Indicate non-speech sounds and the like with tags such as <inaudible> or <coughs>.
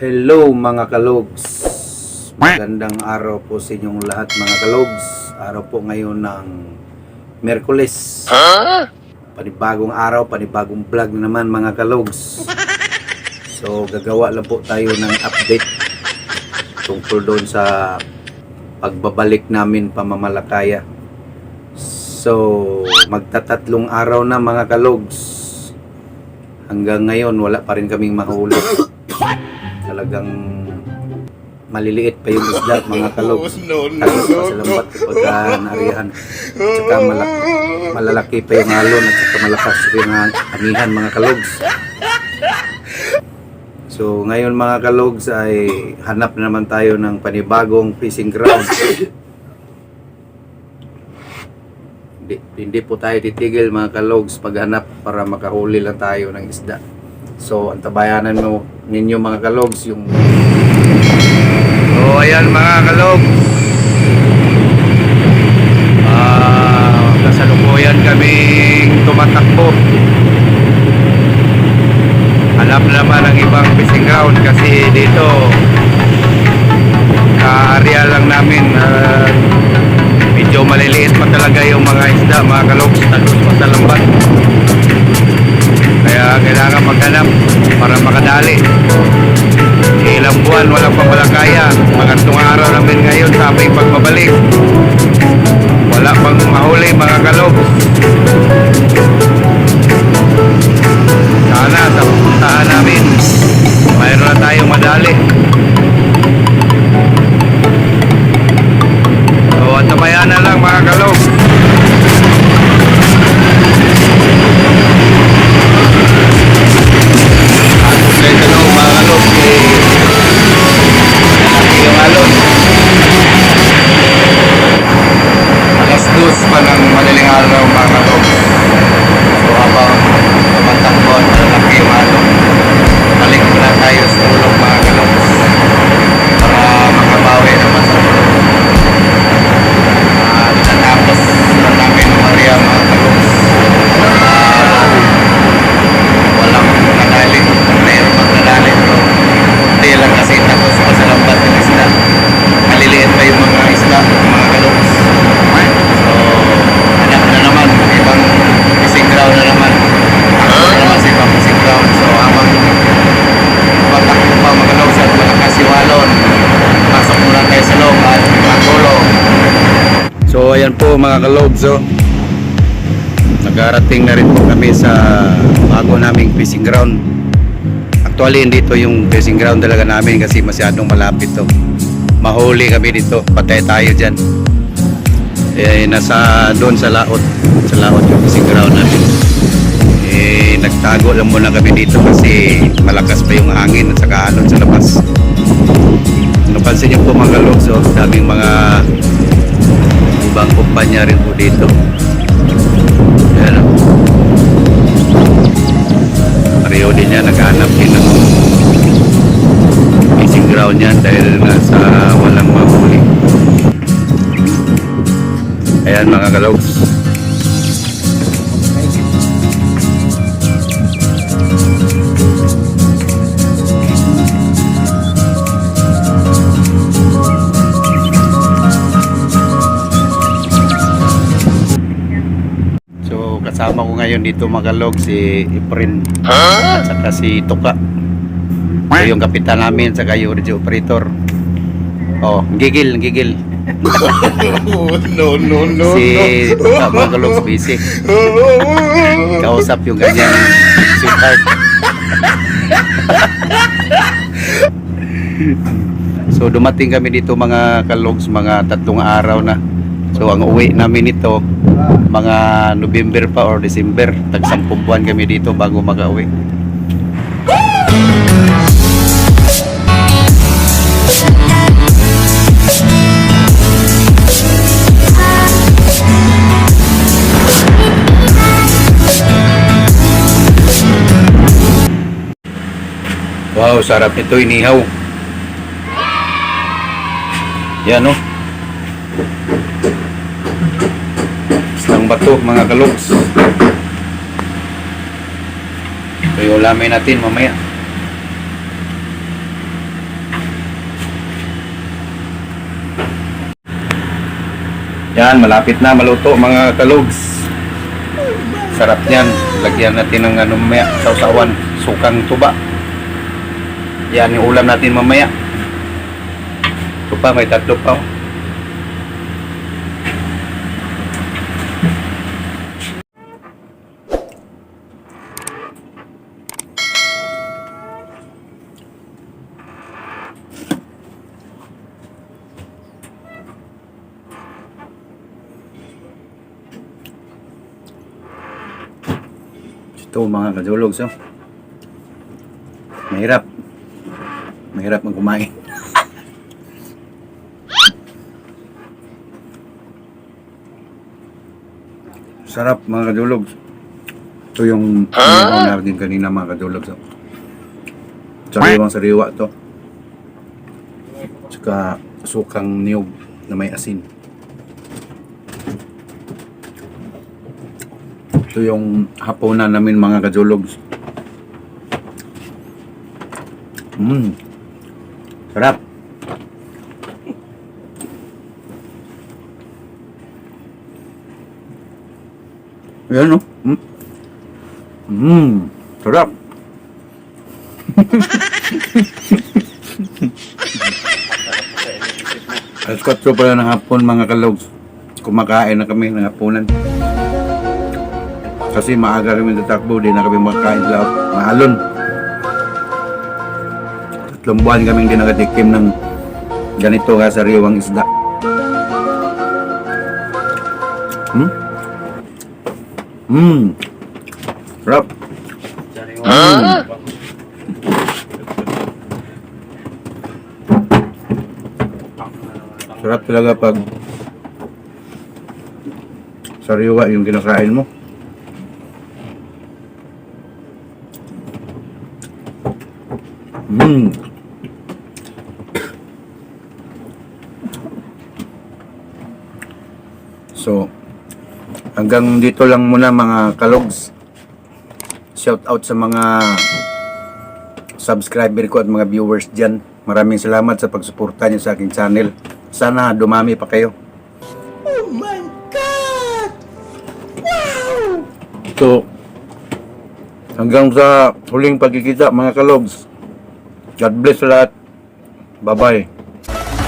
Hello mga kalogs. Magandang araw po sa inyong lahat mga kalogs. Araw po ngayon ng Merkules. Panibagong araw, panibagong vlog na naman mga kalogs. So gagawa lang po tayo ng update tungkol doon sa pagbabalik namin pamamalakaya. So magtatatlong araw na mga kalogs. Hanggang ngayon wala pa rin kaming mahuli talagang maliliit pa yung isda mga kalog. Tapos <laughs> pa sa lambat pagka naarihan. At saka malak malalaki pa yung alon at saka malakas yung anihan mga kalogs. So ngayon mga kalogs ay hanap na naman tayo ng panibagong fishing ground. Hindi, hindi po tayo titigil mga kalogs paghanap para makahuli lang tayo ng isda. So, antabayanan mo ninyo mga kalogs yung So, ayan mga kalogs. Ah, kasalukuyan kaming tumatakbo. Hanap naman ang ibang fishing ground kasi dito ka-area lang namin ah, medyo maliliit pa talaga yung mga isda mga kalogs talos pa sa lambat kaya kailangan maghanap para makadali. Ilang buwan walang pamalakaya. Magandang araw namin ngayon sa aming pagbabalik. Wala pang mahuli mga kalog. Sana sa pupuntahan namin mayroon na tayong madali. So, at na lang mga kalog. Kaya ito nung mga kalog eh, malaki yung alon. Alas dos pa ng madaling araw mga kalog. So habang tumatakbon, malaki yung alon. Balik na tayo sa tulog mga kalog. Para makabawi naman sa tulog. Ah, natapos na namin Maria mga kalog. Ah, walang nadali mayroon pang nadali pero hindi lang kasi tapos pa sa lambat ng isda maliliit pa yung mga isda mga kalogs so hanap na naman ibang fishing ground na naman Hanap na naman sa ibang fishing ground so habang patakbo pa mga kalogs at malakas yung alon pasok muna tayo sa loob at matulog so po mga kalogs so Nagarating na rin po kami sa bago naming fishing ground. Actually, hindi to yung fishing ground talaga namin kasi masyadong malapit to. Mahuli kami dito, patay tayo dyan. Eh, nasa doon sa laot, sa laot yung fishing ground namin. Eh, nagtago lang muna kami dito kasi malakas pa yung hangin at saka alon sa labas. Napansin niyo po mga logs, oh, daming mga ibang kumpanya rin po dito. Ayan. Pareho din yan, naghanap din ng fishing ground yan dahil nga sa walang mahuli. Ayan mga kalogs. Ngayon dito mga kalog si Efren at saka si Tuka. So yung kapitan namin saka yung radio operator. Oh, gigil, gigil. no, no, no, si Tuka mga kalog busy. Kausap yung kanyang sweetheart. so dumating kami dito mga kalogs mga tatlong araw na. So ang uwi namin ito mga November pa or December. Tag-sampung buwan kami dito bago mag-uwi. Wow, sarap nito inihaw. Yan oh. Isang bato mga kalogs so iulamin natin mamaya. Yan malapit na maluto mga kalogs sarap yan lagyan natin ng ano mamaya sausawan sukang tuba. Yan yung ulam natin mamaya. Ito pa may tatlo pa oh. Ito mga kadulog so. Mahirap. Mahirap mag kumain. <laughs> Sarap mga kadulog. Ito yung huh? natin kanina mga kadulog so. Sariwang sariwa to. Tsaka sukang niyog na may asin. Ito yung hapunan namin mga kajologs. Mmm. Sarap. Yan o. Mm. Mmm. Sarap. <laughs> Alas 4 pala ng hapon mga kalogs. Kumakain na kami ng hapunan. Kasi maaga kami tatakbo, di na kami makakain sa maalon. Tatlong buwan kami hindi nakatikim ng ganito ka sariwang isda. Hmm? Hmm. Sarap. Hmm. Sarap talaga pag sariwa yung kinakain mo. Mm. <coughs> So, hanggang dito lang muna mga kalogs. Shout out sa mga subscriber ko at mga viewers dyan. Maraming salamat sa pagsuporta niyo sa aking channel. Sana dumami pa kayo. Oh my God! Wow! So, hanggang sa huling pagkikita mga kalogs. God bless lahat. Bye-bye.